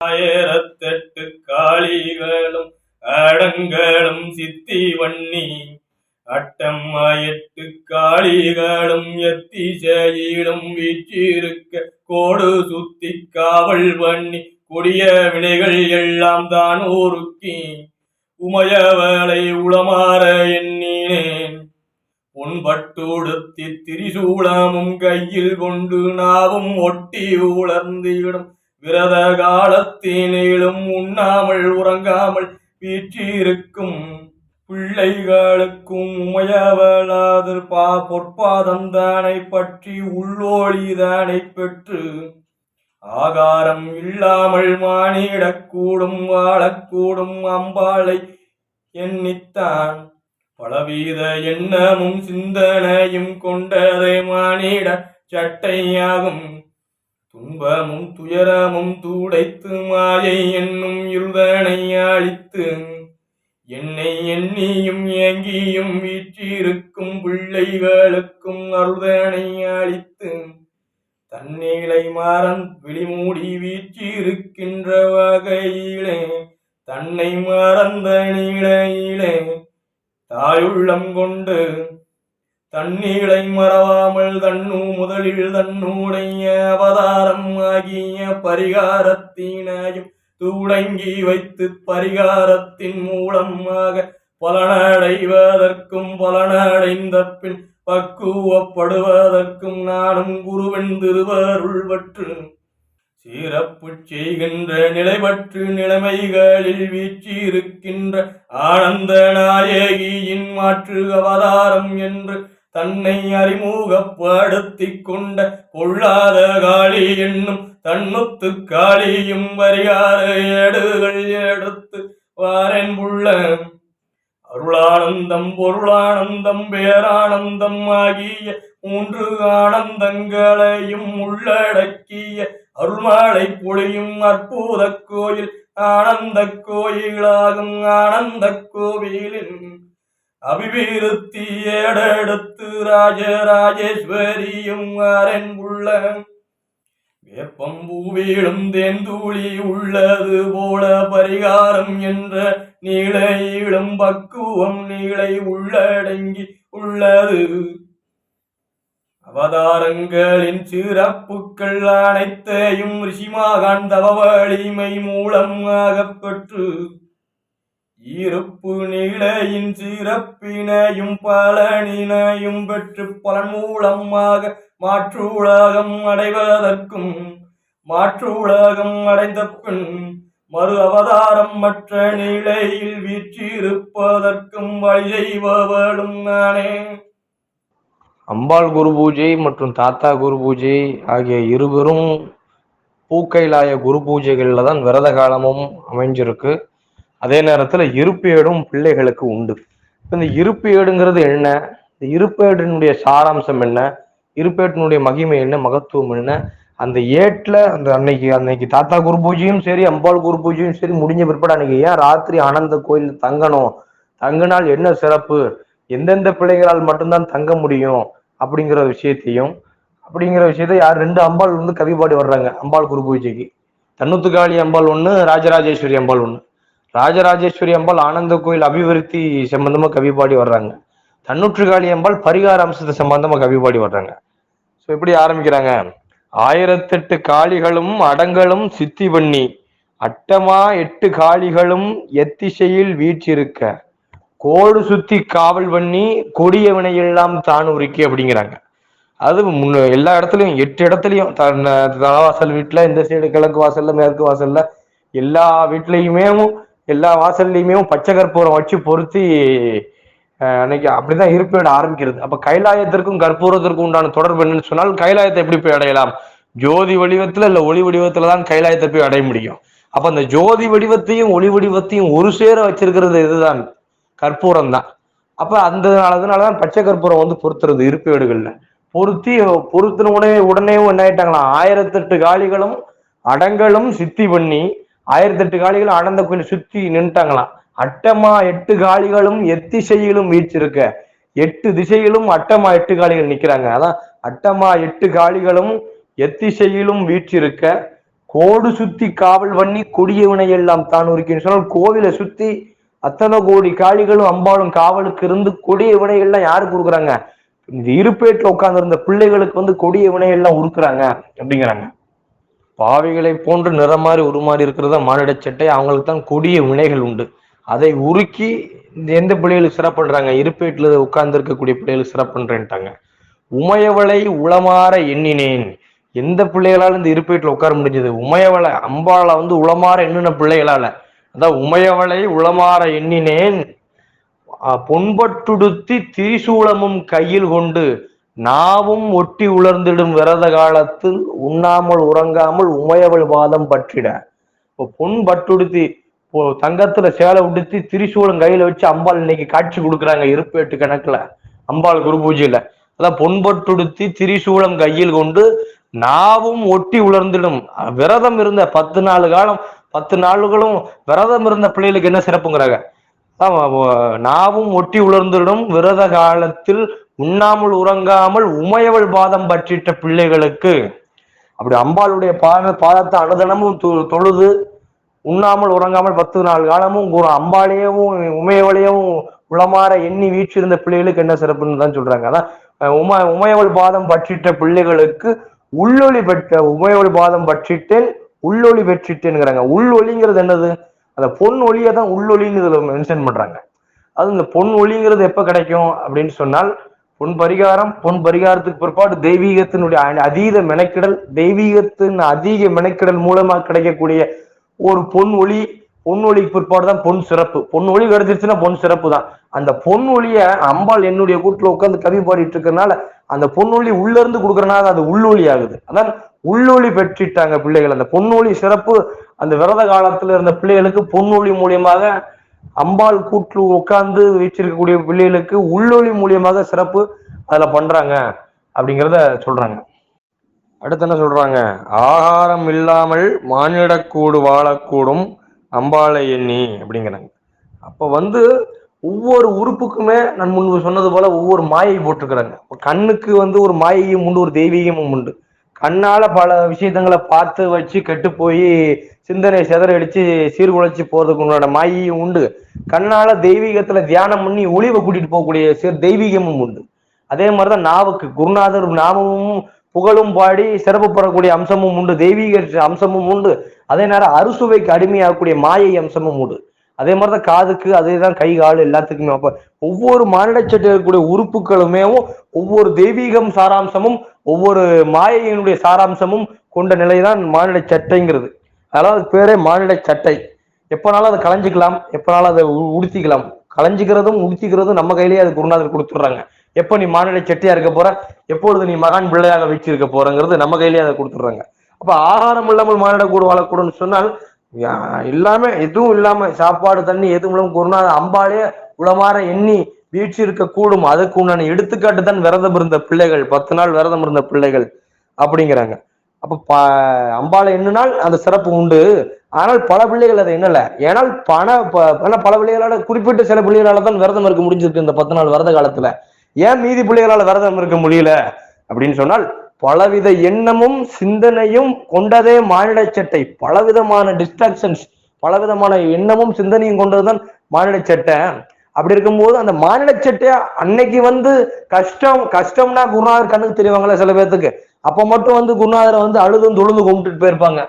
ஆயிரத்தெட்டு காளிகளும் அடங்களும் சித்தி வண்ணி அட்டம்மா எட்டு காளிகளும் எத்தி செயலும் வீச்சிருக்க கோடு சுத்தி காவல் பண்ணி கொடிய வினைகள் எல்லாம் தான் ஊருக்கி. உமையவளை உளமாற எண்ணினேன். பொன்பட்டுடுத்தி திரிசூலமும் கையில் கொண்டு நாவும் ஒட்டி உளர்ந்திடும் விரத காலத்தினிலும் உண்ணாமல் உறங்காமல் வீற்றிருக்கும் பிள்ளைகளுக்கும் உமையவளாதர் பா பொற்பாதந்தானை பற்றி உள்ளோழிதானை பெற்று ஆகாரம் இல்லாமல் மானிடக்கூடும் வாழக்கூடும் அம்பாளை எண்ணித்தான். பலவித எண்ணமும் சிந்தனையும் கொண்டதை மானிட சட்டையாகும். துன்பமும் துயரமும் தூடைத்து மாயை என்னும் இருதனை அழித்து என்னை எண்ணியும் ஏங்கியும் வீற்றிருக்கும் பிள்ளைகளுக்கும் அருதனை அழித்து தன்னிலை மாறன் விழிமூடி வீற்றிருக்கின்ற வகையிலே தன்னை மறந்த நிலையிலே தாயுள்ளம் கொண்டு தண்ணீரை மறவாமல் தன்னு முதலில் தன்னுடைய அவதாரம் ஆகிய பரிகாரத்தினையும் தூடங்கி வைத்து பரிகாரத்தின் மூலமாக பலனடைவதற்கும் பலனடைந்த பின் பக்குவப்படுவதற்கும் நானும் குருவன் திருவருள் பற்று சிறப்பு செய்கின்ற நிலைபற்று நிலைமைகளில் வீற்றிருக்கின்ற ஆனந்த நாயகியின் மாற்று அவதாரம் என்று தன்னை அறிமுகப்படுத்திக் கொண்ட கொள்ளாத காளி என்னும் தன்முத்து காளியும் வரிகார ஏடுகள் எடுத்து வாரன் புள்ள. அருளானந்தம் பொருளானந்தம் பேரானந்தம் ஆகிய மூன்று ஆனந்தங்களையும் உள்ளடக்கிய அருள்மாலை பொழியும் அற்புத கோயில் ஆனந்த கோயிலாகும் ஆனந்த கோவிலின் அபிவிருத்தி ஏடெடுத்து ராஜராஜேஸ்வரியும் அரண் உள்ள வேப்பம் பூவிலும் தேந்தூளி உள்ளது போல பரிகாரம் என்ற நீளையிலும் பக்குவம் நீளை உள்ளடங்கி உள்ளது. அவதாரங்களின் சிறப்புக்கள் அனைத்தையும் ரிஷிமாகான் தவ வலிமை மூலம் ஆகப்பெற்று இருப்பு நிலையின் சிறப்பினையும் பலனினையும் பெற்று பலன் மூலமாக மாற்று உலகம் அடைவதற்கும் மாற்று உலகம் அடைந்த பின் மறு அவதாரம் மற்ற நிலையில் வீற்றிருப்பதற்கும் வழி செய்பவளும் நானே. அம்பாள் குரு பூஜை மற்றும் தாத்தா குரு பூஜை ஆகிய இருவரும் பூக்கைலாய குரு பூஜைகளில் தான் விரத காலமும் அமைஞ்சிருக்கு. அதே நேரத்துல இருப்பேடும் பிள்ளைகளுக்கு உண்டு. இப்போ இந்த இருப்பேடுங்கிறது என்ன? இந்த இருப்பேடினுடைய சாராம்சம் என்ன? இருப்பேட்டினுடைய மகிமை என்ன? மகத்துவம் என்ன? அந்த ஏட்ல அந்த அன்னைக்கு அன்னைக்கு தாத்தா குரு பூஜையும் சரி அம்பாள் குரு பூஜையும் சரி முடிஞ்ச பிற்பாடு அன்னைக்கு ஏன் ராத்திரி ஆனந்த கோயில் தங்கணும்? தங்கினால் என்ன சிறப்பு? எந்தெந்த பிள்ளைகளால் மட்டும்தான் தங்க முடியும்? அப்படிங்கிற விஷயத்தையும் அப்படிங்கிற விஷயத்த யார் ரெண்டு அம்பாள் வந்து கவி பாடி வர்றாங்க அம்பாள் குரு பூஜைக்கு. தன்னுத்துக்காளி அம்பாள் ஒன்று ராஜராஜேஸ்வரி அம்பாள் ஒன்று ராஜராஜேஸ்வரி அம்பாள் ஆனந்த கோயில் அபிவிருத்தி சம்பந்தமா கவி பாடி வர்றாங்க. தன்னுற்றுக்காளி அம்பாள் பரிகார அம்சத்தை சம்பந்தமா கவி பாடி வர்றாங்க. ஸோ எப்படி ஆரம்பிக்கிறாங்க? ஆயிரத்தெட்டு காளிகளும் அடங்களும் சித்தி பண்ணி அட்டமா எட்டு காளிகளும் எத்திசையில் வீற்றிருக்க. கோடு சுத்தி காவல் பண்ணி கொடிய வினையெல்லாம் தான் உருக்கி அப்படிங்கிறாங்க. அது முன்ன எல்லா இடத்துலையும் எட்டு இடத்துலையும் தலைவாசல் வீட்டுல இந்த சைடு கிழக்கு வாசல்ல மேற்கு வாசல்ல எல்லா வீட்லயுமே எல்லா வாசல்லையுமே பச்சை கற்பூரம் வச்சு பொருத்தி அன்னைக்கு அப்படிதான் இருப்பேன் ஆரம்பிக்கிறது. அப்ப கைலாயத்திற்கும் கற்பூரத்திற்கும் உண்டான தொடர்பு என்னன்னு சொன்னால் கைலாயத்தை எப்படி போய் அடையலாம்? ஜோதி வடிவத்துல இல்ல ஒளி வடிவத்துல தான் கைலாயத்தை போய் அடைய முடியும். அப்ப அந்த ஜோதி வடிவத்தையும் ஒளி வடிவத்தையும் ஒரு சேர வச்சிருக்கிறது இதுதான். கற்பூரம் தான் அப்ப அந்த அதனாலதான் பச்சை கற்பூரம் வந்து பொருத்துறது இருப்பேடுகள்ல. பொருத்தி பொருத்தின உடனே உடனே என்ன ஆயிட்டாங்களா ஆயிரத்தெட்டு காலிகளும் அடங்களும் சித்தி பண்ணி ஆயிரத்தெட்டு காளிகள் அடந்த கோயில் சுத்தி நின்ட்டாங்களாம். அட்டமா எட்டு காளிகளும் எத்திசையிலும் வீச்சிருக்க எட்டு திசையிலும் அட்டமா எட்டு காளிகள் நிக்கிறாங்க. அதான் அட்டமா எட்டு காளிகளும் எத்திசையிலும் வீற்றிருக்க கோடு சுத்தி காவல் பண்ணி கொடிய வினை எல்லாம் தான் உரிக்கின்னு சொன்னால் கோவிலை சுத்தி அத்தனை கோடி காளிகளும் அம்பாளும் காவலுக்கு இருந்து கொடிய வினையெல்லாம் எல்லாம் யாருக்கு கொடுக்குறாங்க இந்த இருப்பேட்டில் உட்கார்ந்து இருந்த பிள்ளைகளுக்கு வந்து கொடிய வினை எல்லாம் உருக்குறாங்க அப்படிங்கிறாங்க. பாவிகளை போன்று நிறம் மாறி உருமாறி இருக்கிறதா மானிட சட்டை? அவங்களுக்கு தான் கொடிய வினைகள் உண்டு. அதை உருக்கி இந்த எந்த பிள்ளைகளுக்கு சிறப்புன்றாங்க? இருப்பேட்டில் உட்கார்ந்து இருக்கக்கூடிய பிள்ளைகளுக்கு சிறப்புன்றேன்ட்டாங்க. உமையவளை உளமாற எண்ணினேன். எந்த பிள்ளைகளால இந்த இருப்பேட்டில் உட்கார முடிஞ்சது? உமையவளை அம்பாளை வந்து உளமாற எண்ணின பிள்ளைகளால. அதான் உமையவளை உளமாற எண்ணினேன். பொன்பட்டுடுத்தி திரிசூலமும் கையில் கொண்டு நாவும் ஒட்டி உலர்ந்திடும் விரத காலத்தில் உண்ணாமல் உறங்காமல் உமையவள் வாதம் பற்றிட. இப்போ பொன் பட்டுடுத்தி இப்போ தங்கத்துல சேலை உடுத்தி திரிசூலம் கையில வச்சு அம்பாள் இன்னைக்கு காட்சி கொடுக்குறாங்க இருப்பேட்டு கணக்குல. அம்பாள் குரு பூஜையில. அதான் பொன்பட்டுடுத்தி திரிசூலம் கையில் கொண்டு நாவும் ஒட்டி உலர்ந்திடும். விரதம் இருந்த பத்து நாலு காலம் பத்து நாளுகளும் விரதம் இருந்த பிள்ளைகளுக்கு என்ன சிறப்புங்கிறாங்க? ஆமா, நாவும் ஒட்டி உலர்ந்திடும் விரத காலத்தில் உண்ணாமல் உறங்காமல் உமையவள் பாதம் பற்றிட்ட பிள்ளைகளுக்கு அப்படி அம்பாளுடைய பாத பாதத்தை அனுதனமும் தொழுது உண்ணாமல் உறங்காமல் பத்து நாள் காலமும் ஒரு அம்பாளையும் உமையவளையும் உளமாற எண்ணி வீற்றிருந்த பிள்ளைகளுக்கு என்ன சிறப்புன்னு தான் சொல்றாங்க. அதான் உம உமையவள் பாதம் பற்றிட்ட பிள்ளைகளுக்கு உள்ளொளி பெற்ற உமையவள் பாதம் பற்றிட்டேன் உள்ளொளி பெற்றிட்டேன்ங்கிறாங்க. உள்ளொலிங்கிறது என்னது? அந்த பொன் ஒளியை தான் உள்ளொளின்னு இதுல மென்ஷன் பண்றாங்க. அது இந்த பொன் ஒளிங்கிறது எப்ப கிடைக்கும் அப்படின்னு சொன்னால் பொன் பரிகாரம் பொன் பரிகாரத்துக்கு பிற்பாடு தெய்வீகத்தினுடைய அதீத மெனக்கிடல் தெய்வீகத்தின் அதிக மெனக்கிடல் மூலமா கிடைக்கக்கூடிய ஒரு பொன் ஒளி பொன் ஒளிக்கு பிற்பாடு தான் பொன் சிறப்பு. பொன் ஒளி கிடைச்சிருச்சுன்னா பொன் சிறப்பு தான். அந்த பொன் ஒளிய அம்பாள் என்னுடைய கூட்டுல உட்காந்து கவி பாடிட்டு இருக்கிறனால அந்த பொன் ஒளி உள்ள இருந்து கொடுக்கறனால அது உள்ளொளி ஆகுது. அதான் உள்ளொளி பெற்றிட்டாங்க பிள்ளைகள். அந்த பொன்னொளி சிறப்பு அந்த விரத காலத்துல இருந்த பிள்ளைகளுக்கு பொன்னொளி மூலியமாக அம்பாள் கூட்டு உட்கார்ந்து வச்சிருக்கக்கூடிய பிள்ளைகளுக்கு உள்ளொளி மூலியமாக சிறப்பு அதுல பண்றாங்க அப்படிங்கிறத சொல்றாங்க. அடுத்து என்ன சொல்றாங்க? ஆகாரம் இல்லாமல் மானிடக்கூடு வாழக்கூடும் அம்பாளை எண்ணி அப்படிங்கிறாங்க. அப்ப வந்து ஒவ்வொரு உறுப்புக்குமே நான் முன்பு சொன்னது போல ஒவ்வொரு மாயை போட்டிருக்கிறாங்க. கண்ணுக்கு வந்து ஒரு மாயையும் உண்டு ஒரு தெய்வீகமும் உண்டு. கண்ணால பல விஷயங்களை பார்த்து வச்சு கெட்டு போய் சிந்தனை சிதறடிச்சு சீர்குலைச்சு போறதுக்கு உண்டான மாயையும் உண்டு. கண்ணால தெய்வீகத்துல தியானம் பண்ணி ஒளிவை கூட்டிட்டு போகக்கூடிய சிறு தெய்வீகமும் உண்டு. அதே மாதிரிதான் நாவுக்கு குருநாதர் நாமமும் புகழும் பாடி சிறப்பு பெறக்கூடிய அம்சமும் உண்டு. தெய்வீக அம்சமும் உண்டு. அதே நேரம் அறுசுவைக்கு அடிமையாகக்கூடிய மாயை அம்சமும் உண்டு. அதே மாதிரிதான் காதுக்கு அதேதான் கை கால் எல்லாத்துக்குமே. அப்ப ஒவ்வொரு மானிடச்சட்டில் இருக்கக்கூடிய உறுப்புகளுமே ஒவ்வொரு தெய்வீகம் சாராம்சமும் ஒவ்வொரு மாயையினுடைய சாராம்சமும் கொண்ட நிலைதான் மானிட சட்டைங்கிறது. அதனால அது பேரே மானிட சட்டை. எப்பனாலும் அதை களைஞ்சிக்கலாம் எப்பனாலும் அதை உ- உடுத்திக்கலாம். களைஞ்சிக்கிறதும் உடுத்திக்கிறதும் நம்ம கையிலேயே அது குருநாதர் கொடுத்துட்றாங்க. எப்போ நீ மாநில செட்டியா இருக்க போற எப்பொழுது நீ மகான் பிள்ளையாக வச்சிருக்க போறங்கிறது நம்ம கையிலேயே அதை கொடுத்துட்றாங்க. அப்ப ஆகாரம் இல்லாமல் மானிட கூடு வாழக்கூடும்னு சொன்னால் எல்லாமே எதுவும் இல்லாம சாப்பாடு தண்ணி எதுவும் இல்லாமல் குருநாதர் அம்பாலே உளமாற எண்ணி வீழ்ச்சி கூடும் அதுக்கு உண்டான எடுத்துக்காட்டு தான் விரதம் இருந்த பிள்ளைகள். பத்து நாள் விரதம் இருந்த பிள்ளைகள் அப்படிங்கிறாங்க. அப்ப ப அம்பாளை அந்த சிறப்பு உண்டு. ஆனால் பல பிள்ளைகள் அதை என்னல ஏனால் பண ப- பல பிள்ளைகளால குறிப்பிட்ட சில பிள்ளைகளால தான் விரதம் இருக்க முடிஞ்சிருக்கு இந்த பத்து நாள் விரத காலத்துல. ஏன் மீதி பிள்ளைகளால விரதம் இருக்க முடியல? அப்படின்னு சொன்னால் பலவித எண்ணமும் சிந்தனையும் கொண்டதே மானிட சட்டை. பலவிதமான டிஸ்ட்ராக்ஷன்ஸ் பலவிதமான எண்ணமும் சிந்தனையும் கொண்டதுதான் மானிட சட்டை. அப்படி இருக்கும்போது அந்த மாநில சட்டை அன்னைக்கு வந்து கஷ்டம் கஷ்டம்னா குருநாதர் கண்ணுக்கு தெரியவாங்களே சில பேர்த்துக்கு. அப்ப மட்டும் வந்து குருநாதரை வந்து அழுதும் தொழுந்து கும்பிட்டுட்டு போயிருப்பாங்க.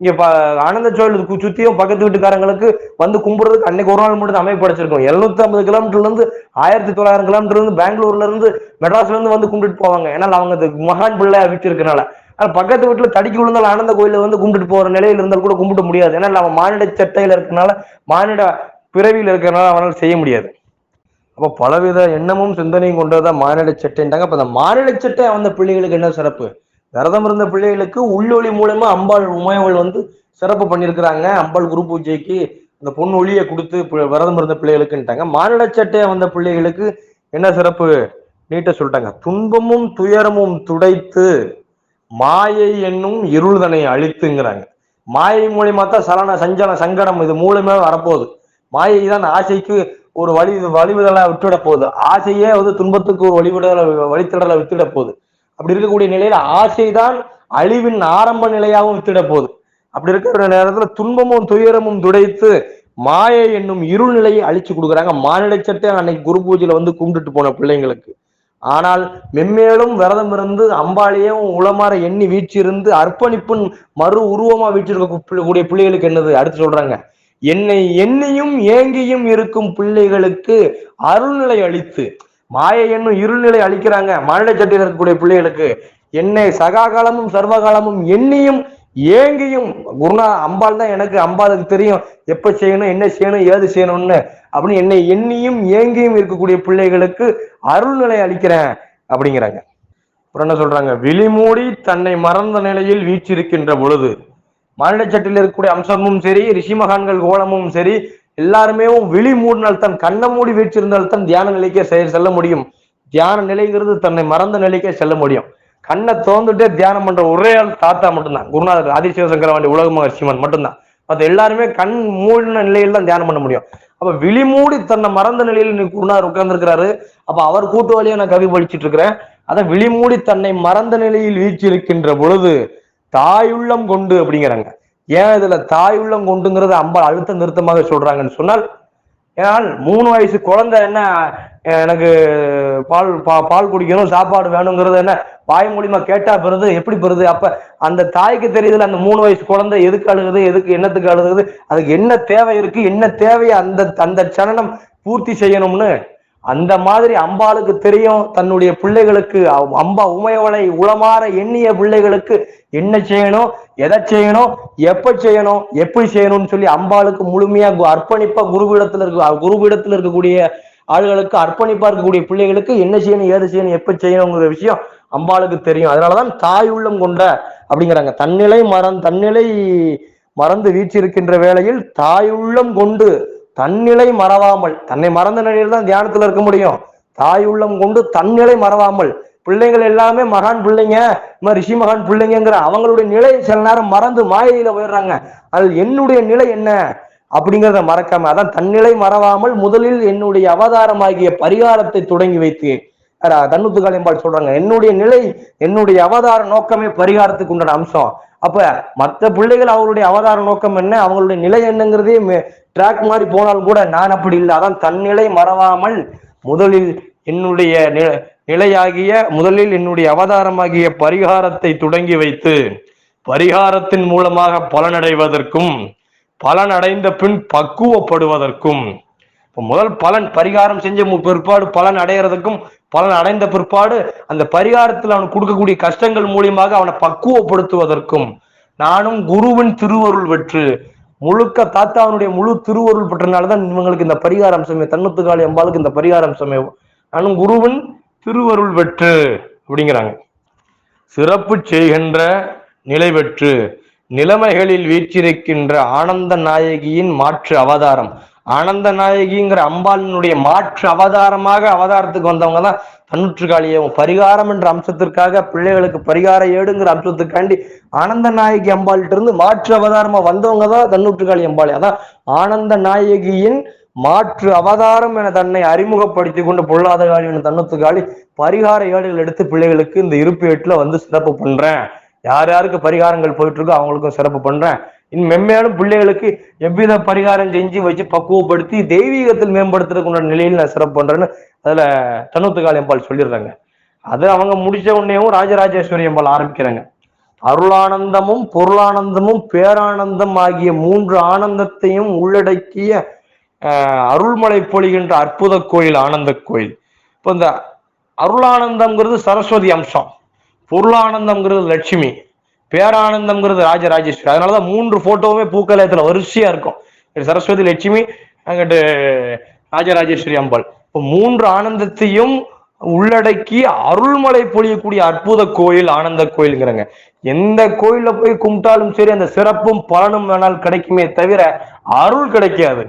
இங்க ப ஆனந்த சோழலுக்கு சுத்தியும் பக்கத்து வீட்டுக்காரங்களுக்கு வந்து கும்பிடுறதுக்கு அன்னைக்கு ஒரு நாள் மட்டும் அமைப்பு படைச்சிருக்கோம். எழுநூத்தி ஐம்பது கிலோமீட்டர்ல இருந்து ஆயிரத்தி தொள்ளாயிரம் கிலோமீட்டர்ல இருந்து பெங்களூர்ல இருந்து மெட்ராஸ்ல இருந்து வந்து கும்பிட்டுட்டு போவாங்க. ஏன்னா அவங்க அது மகான் பிள்ளை வச்சிருக்கனால ஆனா பக்கத்து வீட்டுல தடிக்கு விழுந்தால் ஆனந்த கோயில வந்து கும்பிட்டுட்டு போற நிலையில இருந்தால் கூட கும்பிட முடியாது. ஏன்னா அவன் மானிட சட்டையில இருக்கனால மானிட பிறவியில் இருக்கிறனால அவனால் செய்ய முடியாது. அப்போ பலவித எண்ணமும் சிந்தனையும் கொண்டதான் மானிட சட்டைன்றாங்க. அப்போ அந்த மானிட சட்டை அந்த பிள்ளைகளுக்கு என்ன சிறப்பு? விரதம் இருந்த பிள்ளைகளுக்கு உள்ளொளி மூலமா அம்பாள் உமையவள் வந்து சிறப்பு பண்ணியிருக்கிறாங்க. அம்பாள் குரு பூஜைக்கு அந்த பொன் ஒளியை கொடுத்து விரதம் இருந்த பிள்ளைகளுக்குன்ட்டாங்க. மானிட சட்டையா வந்த பிள்ளைகளுக்கு என்ன சிறப்பு? நீட்ட சொல்லிட்டாங்க. துன்பமும் துயரமும் துடைத்து மாயை என்னும் இருள்தனை அழித்துங்கிறாங்க. மாயை மூலியமா தான் சலன சஞ்சன சங்கடம் இது மூலமே வரப்போகுது. மாயை தான் ஆசைக்கு ஒரு வழி வழிவிடலை விட்டுட போகுது. ஆசையே வந்து துன்பத்துக்கு ஒரு வழிவிடலை வழித்திடலை வித்துட போகுது. அப்படி இருக்கக்கூடிய நிலையில ஆசைதான் அழிவின் ஆரம்ப நிலையாகவும் வித்திட போகுது. அப்படி இருக்கிற நேரத்துல துன்பமும் துயரமும் துடைத்து மாயை என்னும் இருள்நிலையை அழிச்சு கொடுக்குறாங்க. மானிட சட்டை அன்னைக்கு குரு பூஜையில வந்து கும்பிட்டுட்டு போன பிள்ளைங்களுக்கு. ஆனால் மென்மேலும் விரதம் இருந்து அம்பாளையும் உளமாற எண்ணி வீச்சிருந்து அர்ப்பணிப்பின் மறு உருவமா வீச்சிருக்கக்கூடிய பிள்ளைகளுக்கு என்னது? அடுத்து சொல்றாங்க. என்னை எண்ணியும் ஏங்கியும் இருக்கும் பிள்ளைகளுக்கு அருள்நிலை அளித்து மாய என்னும் இருள்நிலை அளிக்கிறாங்க. மானிட சட்டையில் இருக்கக்கூடிய பிள்ளைகளுக்கு என்னை சகாகாலமும் சர்வகாலமும் எண்ணியும் ஏங்கியும் குருநா அம்பாள் தான் எனக்கு அம்பாளுக்கு தெரியும். எப்ப செய்யணும் என்ன செய்யணும் ஏது செய்யணும்னு அப்படின்னு என்னை எண்ணியும் ஏங்கியும் இருக்கக்கூடிய பிள்ளைகளுக்கு அருள்நிலை அளிக்கிறேன் அப்படிங்கிறாங்க. அப்புறம் என்ன சொல்றாங்க? விழிமூடி தன்னை மறந்த நிலையில் வீச்சிருக்கின்ற பொழுது மானிட இருக்கக்கூடிய அம்சமும் சரி ரிஷி மகான்கள் கோலமும் சரி எல்லாருமே விழி மூடினால் தான் கண்ணை மூடி வீச்சிருந்தால் தான் தியான நிலைக்கே செ- செல்ல முடியும். தியான நிலைங்கிறது தன்னை மறந்த நிலைக்கே செல்ல முடியும். கண்ணை திறந்துட்டே தியானம் பண்ற ஒரே ஆள் தாத்தா மட்டும்தான். குருநாதர் ஆதிசிவசங்கர சங்கரவாண்டி உலக மகர்ஷிமன் மட்டும்தான். மற்ற எல்லாருமே கண் மூடின நிலையில் தான் தியானம் பண்ண முடியும். அப்ப விழி மூடி தன்னை மறந்த நிலையில் குருநாதர் உட்கார்ந்துருக்கிறாரு. அப்ப அவர் கூட்டு வழியா நான் கவி படிச்சுட்டு இருக்கிறேன். அதான் விழி மூடி தன்னை மறந்த நிலையில் வீச்சிருக்கின்ற பொழுது தாயுள்ளம் கொண்டு அப்படிங்கிறாங்க. ஏன் இதுல தாயுள்ளம் கொண்டுங்கிறது அம்பாள் அழுத்த நிறுத்தமாக சொல்றாங்கன்னு சொன்னால் ஏனால் மூணு வயசு குழந்தை என்ன எனக்கு பால் பா- பால் குடிக்கணும் சாப்பாடு வேணுங்கிறது என்ன வாய் மூலியமா கேட்டா பெறுது எப்படி பெறுது? அப்ப அந்த தாய்க்கு தெரியுதுல அந்த மூணு வயசு குழந்தை எதுக்கு அழுகுது எதுக்கு என்னத்துக்கு அழுகுது அதுக்கு என்ன தேவை இருக்கு என்ன தேவையை அந்த அந்த சலனம் பூர்த்தி செய்யணும்னு அந்த மாதிரி அம்பாளுக்கு தெரியும். தன்னுடைய பிள்ளைகளுக்கு அம்பா உமையவளை உளமாற எண்ணிய பிள்ளைகளுக்கு என்ன செய்யணும் எதை செய்யணும் எப்ப செய்யணும் எப்படி செய்யணும்னு சொல்லி அம்பாளுக்கு முழுமையா கு- அர்ப்பணிப்பா குருபீடத்துல இருக்க குருபீடத்துல இருக்கக்கூடிய ஆளுகளுக்கு அர்ப்பணிப்பா இருக்கக்கூடிய பிள்ளைகளுக்கு என்ன செய்யணும் ஏது செய்யணும் எப்ப செய்யணுங்கிற விஷயம் அம்பாளுக்கு தெரியும். அதனாலதான் தாய் உள்ளம் கொண்ட அப்படிங்கிறாங்க. தன்னிலை மறந் தன்னிலை மறந்து வீச்சிருக்கின்ற வேளையில் தாயுள்ளம் கொண்டு தன்னிலை மறவாமல் தன்னை மறந்த நிலையில் தான் தியானத்துல இருக்க முடியும். தாய் உள்ளம் கொண்டு தன்னிலை மறவாமல் பிள்ளைகள் எல்லாமே மகான் பிள்ளைங்க. ரிஷி மகான் பிள்ளைங்கிற அவங்களுடைய நிலை சில நேரம் மறந்து மாயையில போயிடுறாங்க. அதில் என்னுடைய நிலை என்ன? அப்படிங்கிறத மறக்காம அதான் தன்னிலை மறவாமல் முதலில் என்னுடைய அவதாரமாகிய பரிகாரத்தை தொடங்கி வைத்து தன்னுத்து காளியம்பாள் சொல்றாங்க என்னுடைய நிலை என்னுடைய அவதார நோக்கமே பரிகாரத்துக்கு உண்டான அம்சம். அப்ப மற்ற பிள்ளைகள் அவங்களுடைய அவதார நோக்கம் என்ன? அவங்களுடைய நிலை என்னங்கிறதே ட்ராக் மாதிரி போனாலும் கூட நான் அப்படி இல்லை. அதான் தன்னிலை மறவாமல் முதலில் என்னுடைய நிலையாகிய முதலில் என்னுடைய அவதாரமாகிய பரிகாரத்தை தொடங்கி வைத்து பரிகாரத்தின் மூலமாக பலனடைவதற்கும் பலன் அடைந்த பின் பக்குவப்படுவதற்கும் முதல் பலன் பரிகாரம் செஞ்ச மு- பிற்பாடு பலன் அடைகிறதுக்கும் பலன் அடைந்த பிற்பாடு அந்த பரிகாரத்தில் அவனுக்கு கொடுக்கக்கூடிய கஷ்டங்கள் மூலியமாக அவனை பக்குவப்படுத்துவதற்கும் நானும் குருவின் திருவருள் பெற்று முழுக்க தாத்தாவனுடைய முழு திருவருள் பெற்றனாலதான் இவங்களுக்கு இந்த பரிகாரம் சமயம் தன்னுத்துக்காளி அம்பாளுக்கு இந்த பரிகாரம் சமயம். நானும் குருவின் திருவருள் பெற்று அப்படிங்கிறாங்க. சிறப்பு செய்கின்ற நிலை பெற்று நிலைமைகளில் வீற்றிருக்கின்ற ஆனந்த நாயகியின் மாற்று அவதாரம். ஆனந்த நாயகிங்கிற அம்பாளினுடைய மாற்று அவதாரமாக அவதாரத்துக்கு வந்தவங்க தான் தன்னுற்றுக்காளியும் பரிகாரம் என்ற அம்சத்திற்காக பிள்ளைகளுக்கு பரிகார ஏடுங்கிற அம்சத்துக்காண்டி ஆனந்த நாயகி அம்பாள்கிட்ட இருந்து மாற்று அவதாரமா வந்தவங்க தான் தன்னுற்றுக்காளி அம்பாளி. அதான் ஆனந்த நாயகியின் மாற்று அவதாரம் என தன்னை அறிமுகப்படுத்தி கொண்டு பொல்லாத காலி என தன்னுத்துக்காளி பரிகார ஏடுகள் எடுத்து பிள்ளைகளுக்கு இந்த இருப்பு எட்டுல வந்து சிறப்பு பண்றேன். யார் யாருக்கு பரிகாரங்கள் போயிட்டு இருக்கோ அவங்களுக்கும் சிறப்பு பண்றேன். இன் மென்மேலும் பிள்ளைகளுக்கு எவ்வித பரிகாரம் செஞ்சு வச்சு பக்குவப்படுத்தி தெய்வீகத்தில் மேம்படுத்துறதுக்குள்ள நிலையில் நான் சிறப்பு பண்றேன்னு அதுல தன்னுத்துக்காளி அம்பாள் சொல்லிடுறாங்க. அது அவங்க முடிச்ச உடனேயும் ராஜராஜேஸ்வரி அம்பாள் ஆரம்பிக்கிறாங்க. அருளானந்தமும் பொருளானந்தமும் பேரானந்தம் ஆகிய மூன்று ஆனந்தத்தையும் உள்ளடக்கிய அருள்மலை பொழிகின்ற அற்புத கோயில் ஆனந்த கோயில். இப்போ இந்த அருளானந்தம்ங்கிறது சரஸ்வதி அம்சம். பொருளானந்தம்ங்கிறது லட்சுமி. பேரானந்தம்ங்கிறது ராஜராஜேஸ்வரி. அதனால தான் மூன்று போட்டோவுமே பூக்கலயத்தில் வரிசையா இருக்கும். சரஸ்வதி லட்சுமி அங்கிட்டு ராஜராஜேஸ்வரி அம்பாள். இப்போ மூன்று ஆனந்தத்தையும் உள்ளடக்கி அருள்மலை பொழியக்கூடிய அற்புத கோயில் ஆனந்த கோயிலுங்கிறாங்க. எந்த கோயிலில் போய் கும்பிட்டாலும் சரி அந்த சிறப்பும் பலனும் வேணால் கிடைக்குமே தவிர அருள் கிடைக்காது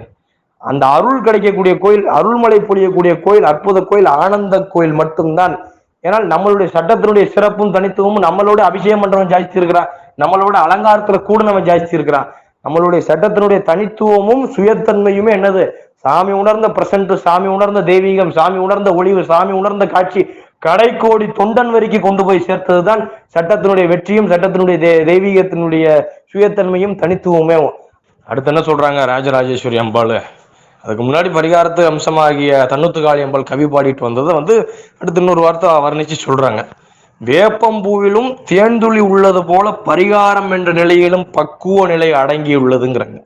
அந்த அருள் கிடைக்கக்கூடிய கோயில் அருள்மலை பொழியக்கூடிய கோயில் அற்புத கோயில் ஆனந்த கோயில் மட்டும்தான். ஏன்னால் நம்மளுடைய சட்டத்தினுடைய சிறப்பும் தனித்துவமும் நம்மளோட அபிஷேகம் பண்றவன் ஜாஸ்தி இருக்கிறான் நம்மளோட அலங்காரத்துல கூடினவன் ஜாஸ்தி இருக்கிறான் நம்மளுடைய சட்டத்தினுடைய தனித்துவமும் சுயத்தன்மையுமே என்னது? சாமி உணர்ந்த பிரசன்ட் சாமி உணர்ந்த தெய்வீகம் சாமி உணர்ந்த ஒளிவு சாமி உணர்ந்த காட்சி கடைக்கோடி தொண்டன் வரைக்கும் கொண்டு போய் சேர்த்ததுதான் சட்டத்தினுடைய வெற்றியும் சட்டத்தினுடைய தெ- தெய்வீகத்தினுடைய சுயத்தன்மையும் தனித்துவமே அடுத்து என்ன சொல்றாங்க? ராஜராஜேஸ்வரி அம்பாள். அதுக்கு முன்னாடி பரிகாரத்து அம்சமாகிய தன்னுத்துக்காளி அம்பாள் கவி பாடிட்டு வந்ததை வந்து அடுத்து இன்னொரு வார்த்தை வர்ணிச்சு சொல்றாங்க. வேப்பம்பூவிலும் தேன்துளி உள்ளது போல பரிகாரம் என்ற நிலையிலும் பக்குவ நிலை அடங்கியுள்ளதுங்கிறாங்க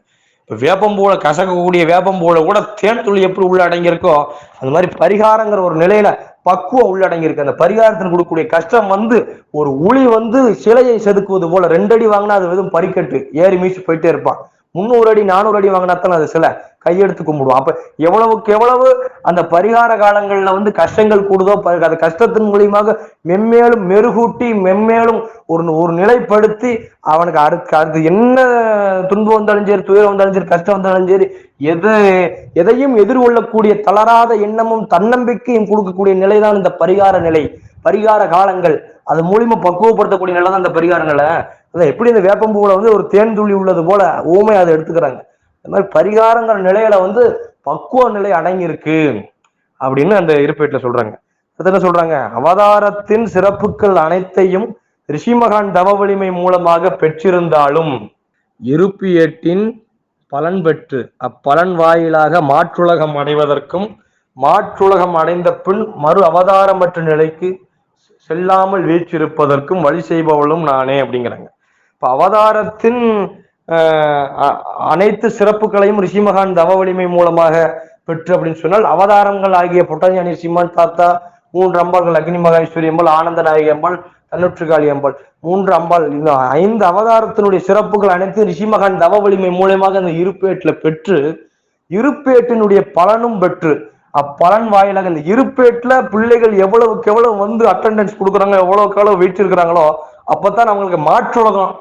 இப்ப வேப்பம்பூவில் கசக்கக்கூடிய வேப்பம்பூவில் கூட தேன் துளி எப்படி உள்ள அடங்கியிருக்கோ அந்த மாதிரி பரிகாரங்கிற ஒரு நிலையில பக்குவம் உள்ளடங்கியிருக்கு அந்த பரிகாரத்தில் கொடுக்கக்கூடிய கஷ்டம் வந்து ஒரு உளி வந்து சிலையை செதுக்குவது போல ரெண்டு அடி வாங்கினா அது வெறும் பறிக்கட்டு ஏறி மீச்சு போயிட்டே இருப்பான். முந்நூறு அடி நானூறு அடி வாங்கினாத்தான் அது சிலை. கையெடுத்து கும்பிடுவோம் அப்ப எவ்வளவுக்கு எவ்வளவு அந்த பரிகார காலங்கள்ல வந்து கஷ்டங்கள் கூடுதோ அந்த கஷ்டத்தின் மூலியமாக மென்மேலும் மெருகூட்டி மென்மேலும் ஒரு ஒரு நிலைப்படுத்தி அவனுக்கு அடுத்து அடுத்து என்ன துன்பம் வந்தாலும் சரி துயரம் வந்தாலும் சரி கஷ்டம் வந்தாலும் சரி எது எதையும் எதிர்கொள்ளக்கூடிய தளராத எண்ணமும் தன்னம்பிக்கையும் கொடுக்கக்கூடிய நிலைதான் இந்த பரிகார நிலை. பரிகார காலங்கள். அது மூலியமா பக்குவப்படுத்தக்கூடிய நிலை தான் இந்த பரிகாரங்களை அதான் எப்படி இந்த வேப்பம்பூவில் வந்து ஒரு தேன் துளி உள்ளது போல ஊமை அதை எடுத்துக்கிறாங்க. இந்த மாதிரி பரிகாரங்கிற நிலையில வந்து பக்குவ நிலை அடங்கியிருக்கு அப்படின்னு அந்த இருப்பீட்டில் சொல்றாங்க. அடுத்து என்ன சொல்றாங்க? அவதாரத்தின் சிறப்புகள் அனைத்தையும் ரிஷிமகான் தவ வலிமை மூலமாக பெற்றிருந்தாலும் இருப்பியட்டின் பலன் பெற்று அப்பலன் வாயிலாக மாற்றுலகம் அடைவதற்கும் மாற்றுலகம் அடைந்த பின் மறு அவதாரமற்ற நிலைக்கு செல்லாமல் வீச்சிருப்பதற்கும் வழி செய்பவளும் நானே அப்படிங்கிறாங்க. இப்ப அவதாரத்தின் அனைத்து சிறப்புகளையும் ரிஷிமகான் தவ வலிமை மூலமாக பெற்று அப்படின்னு சொன்னால் அவதாரங்கள் ஆகிய புட்டஞானி சிம்மன் தாத்தா மூன்று அம்பாள்கள் அக்னி மகேஸ்வரி அம்பாள் ஆனந்த நாயகி அம்பாள் தன்னுற்றுகாளி அம்பாள். மூன்று அம்பாள் இந்த ஐந்து அவதாரத்தினுடைய சிறப்புகள் அனைத்தும் ரிஷிமகான் தவ வலிமை மூலமாக அந்த இருப்பேட்டில் பெற்று இருப்பேட்டினுடைய பலனும் பெற்று அப்பலன் வாயிலாக இந்த இருப்பேட்டில் பிள்ளைகள் எவ்வளவுக்கு எவ்வளவு வந்து அட்டண்டன்ஸ் கொடுக்குறாங்க எவ்வளவுக்கு எவ்வளவு அப்போ அப்பதான் அவங்களுக்கு மாற்றுலகம்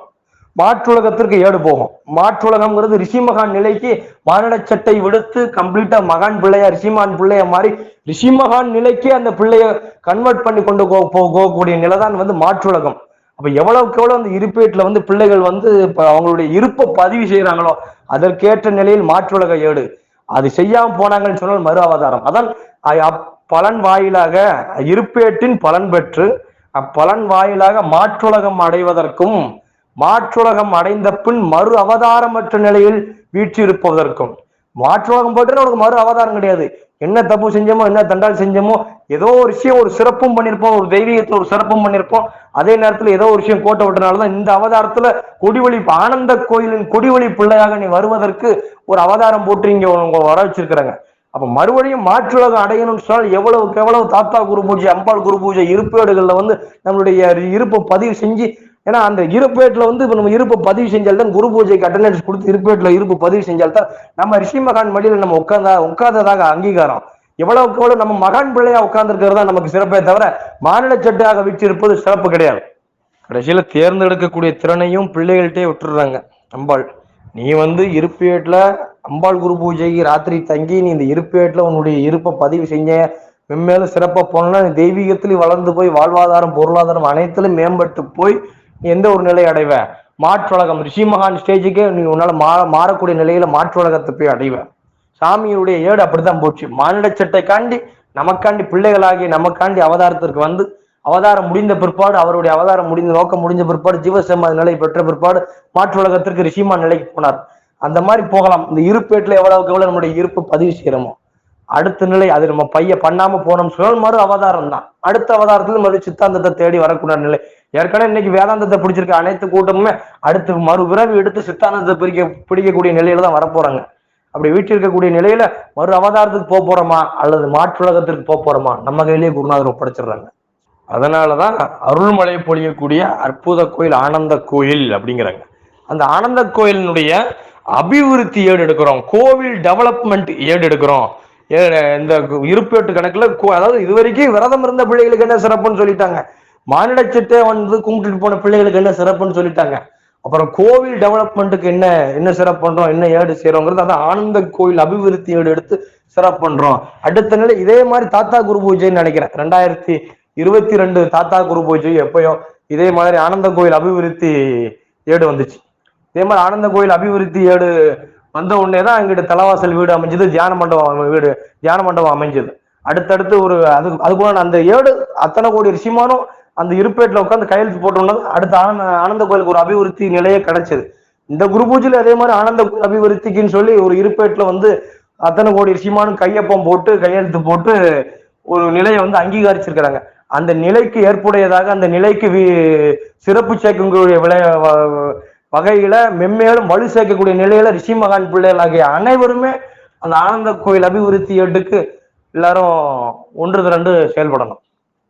மாற்றுலகத்திற்கு ஏடு போகும். மாற்றுலகம்ங்கிறது ரிஷிமகான் நிலைக்கு மானிட சட்டை விடுத்து கம்ப்ளீட்டா மகான் பிள்ளையா ரிஷிமான் பிள்ளைய மாதிரி ரிஷிமகான் நிலைக்கு அந்த பிள்ளைய கன்வெர்ட் பண்ணி கொண்டு போ- போகக்கூடிய நிலைதான் வந்து மாற்றுலகம். அப்ப எவ்வளவுக்கு எவ்வளவு அந்த இருப்பேட்டுல வந்து பிள்ளைகள் வந்து அவங்களுடைய இருப்பை பதிவு செய்யறாங்களோ அதற்கேற்ற நிலையில் மாற்றுலக ஏடு. அது செய்யாம போனாங்கன்னு சொன்னால் மறு அவதாரம். அதான் அப்பலன் வாயிலாக இருப்பேட்டின் பலன் பெற்று அப்பலன் வாயிலாக மாற்றுலகம் அடைவதற்கும் மாற்றுலகம் அடைந்த பின் மறு அவதாரமற்ற நிலையில் வீற்றிருப்பதற்கும். மாற்றுலகம் போட்டு உனக்கு மறு அவதாரம் கிடையாது. என்ன தப்பு செஞ்சோமோ என்ன தண்டால் செஞ்சோமோ ஏதோ ஒரு விஷயம் ஒரு சிறப்பும் பண்ணியிருப்போம் ஒரு தெய்வீகத்தில் ஒரு சிறப்பும் பண்ணியிருப்போம். அதே நேரத்துல ஏதோ ஒரு விஷயம் கோட்டை விட்டனால்தான் இந்த அவதாரத்துல கொடிவழி ஆனந்த கோயிலின் கொடிவழி பிள்ளையாக நீ வருவதற்கு ஒரு அவதாரம் போட்டு இங்க உங்க வர வச்சிருக்கிறாங்க. அப்ப மறுபடியும் மாற்றுலகம் அடையணும்னு சொன்னால் எவ்வளவுக்கு எவ்வளவு தாத்தா குரு பூஜை அம்பாள் குரு பூஜை இருப்பேடுகள்ல வந்து நம்மளுடைய இருப்பை பதிவு செஞ்சு ஏன்னா அந்த இருப்பேட்டில் வந்து இப்போ நம்ம இருப்பை பதிவு செஞ்சால்தான் குரு பூஜைக்கு அட்டண்டன்ஸ் கொடுத்து இருப்பேட்டில் இருப்பு பதிவு செஞ்சால்தான் நம்ம ரிஷி மகான் மடியில் நம்ம உட்காந்தா உட்காந்ததாக அங்கீகாரம். எவ்வளவுக்கு எவ்வளவு நம்ம மகான் பிள்ளையா உட்கார்ந்து தான் நமக்கு சிறப்பே தவிர மாநில சட்டாக வீற்றிருப்பது சிறப்பு கிடையாது. கடைசியில தேர்ந்தெடுக்கக்கூடிய திறனையும் பிள்ளைகள்கிட்டே விட்டுடுறாங்க அம்பாள் நீ வந்து இருப்பேட்டில் அம்பாள் குரு பூஜைக்கு ராத்திரி தங்கி நீ இந்த இருப்பேட்டில் உன்னுடைய இருப்பை பதிவு செஞ்ச மென்மேலும் சிறப்பாக போனோம்னா தெய்வீகத்திலையும் வளர்ந்து போய் வாழ்வாதாரம் பொருளாதாரம் அனைத்திலும் மேம்பட்டு போய் எந்த ஒரு நிலை அடைவ? மாற்றுலகம். ரிஷிமகான் ஸ்டேஜுக்கே நீ உன்னால மா மாறக்கூடிய நிலையில மாற்றுலகத்தை போய் அடைவ. சாமியுடைய ஏடு அப்படித்தான் போச்சு. மானிட சட்டை காண்டி நமக்காண்டி பிள்ளைகளாகி நமக்காண்டி அவதாரத்திற்கு வந்து அவதாரம் முடிந்த பிற்பாடு அவருடைய அவதாரம் முடிந்த நோக்கம் முடிஞ்ச பிற்பாடு ஜீவசமாதி நிலை பெற்ற பிற்பாடு மாற்று உலகத்திற்கு ரிஷிமா நிலைக்கு போனார். அந்த மாதிரி போகலாம். இந்த இருப்பேட்டில் எவ்வளவுக்கு எவ்வளவு நம்முடைய இருப்பு பதிவு செய்யறோமோ? அடுத்த நிலை அது நம்ம பைய பண்ணாம போனோம். சொன்னால் மறு அவதாரம் தான். அடுத்த அவதாரத்துல மறு சித்தாந்தத்தை தேடி வரக்கூடிய நிலை. ஏற்கனவே இன்னைக்கு வேதாந்தத்தை பிடிச்சிருக்க அனைத்து கூட்டமுமே அடுத்து மறுபிறவி எடுத்து சித்தாந்தத்தை பிடிக்க பிடிக்கக்கூடிய நிலையில தான் வரப்போறாங்க. அப்படி வீட்டில் இருக்கக்கூடிய நிலையில மறு அவதாரத்துக்கு போக போறோமா? அல்லது மாற்றுலகத்திற்கு போக போறோமா? நம்ம கையிலேயே குருநாதர் ஒப்படைச்சிடுறாங்க. அதனாலதான் அருள்மலை பொழியக்கூடிய அற்புத கோயில் ஆனந்த கோயில் அப்படிங்கிறாங்க. அந்த ஆனந்த கோயிலினுடைய அபிவிருத்தி ஏடு எடுக்கிறோம் கோவில் டெவலப்மெண்ட் ஏடு எடுக்கிறோம் ஏ- இந்த இருப்பேட்டு கணக்குல கோ- அதாவது இதுவரைக்கும் விரதம் இருந்த பிள்ளைகளுக்கு என்ன சிறப்புன்னு சொல்லிட்டாங்க. மானிட வந்து கும்பிட்டுட்டு போன பிள்ளைகளுக்கு என்ன சிறப்புன்னு சொல்லிட்டாங்க. அப்புறம் கோவில் டெவலப்மெண்ட்டுக்கு என்ன என்ன சிறப்பு பண்றோம் என்ன ஏடு செய்யறோங்கிறது அதான் ஆனந்த கோயில் அபிவிருத்தி ஏடு எடுத்து சிறப்பு பண்றோம். அடுத்த நிலை இதே மாதிரி தாத்தா குரு பூஜைன்னு நினைக்கிறேன். ரெண்டாயிரத்தி இருபத்தி ரெண்டு தாத்தா குரு பூஜை எப்பயோ இதே மாதிரி ஆனந்த கோயில் அபிவிருத்தி ஏடு வந்துச்சு. இதே மாதிரி ஆனந்த கோயில் அபிவிருத்தி ஏடு வந்த உடனே தான் அங்கிட்ட தலைவாசல் வீடு அமைஞ்சது தியான மண்டபம் அமை- வீடு தியான மண்டபம் அமைஞ்சது. அடுத்தடுத்து ஒரு அது அதுக்குள்ள அந்த ஏடு அத்தனை கோடி ரிஷிமானும் அந்த இருப்பேட்டில் உட்காந்து கையெழுத்து போட்டோம்னா அடுத்த ஆனந்த ஆனந்த கோயிலுக்கு ஒரு அபிவிருத்தி நிலையே கிடைச்சது இந்த குரு பூஜையில அதே மாதிரி ஆனந்த கோயில் அபிவிருத்திக்குன்னு சொல்லி ஒரு இருப்பேட்டில் வந்து அத்தனை கோடி சீமானும் கையப்பம் போட்டு கையெழுத்து போட்டு ஒரு நிலையை வந்து அங்கீகரிச்சிருக்கிறாங்க. அந்த நிலைக்கு ஏற்புடையதாக அந்த நிலைக்கு வி- சிறப்பு சேர்க்கக்கூடிய விளைய வ- வகையில மென்மேலும் வலு சேர்க்கக்கூடிய நிலையில ரிஷி மகான் பிள்ளைகள் ஆகிய அனைவருமே அந்த ஆனந்த கோயில் அபிவிருத்தி ஏட்டுக்கு எல்லாரும் ஒன்று திரண்டு செயல்படணும்.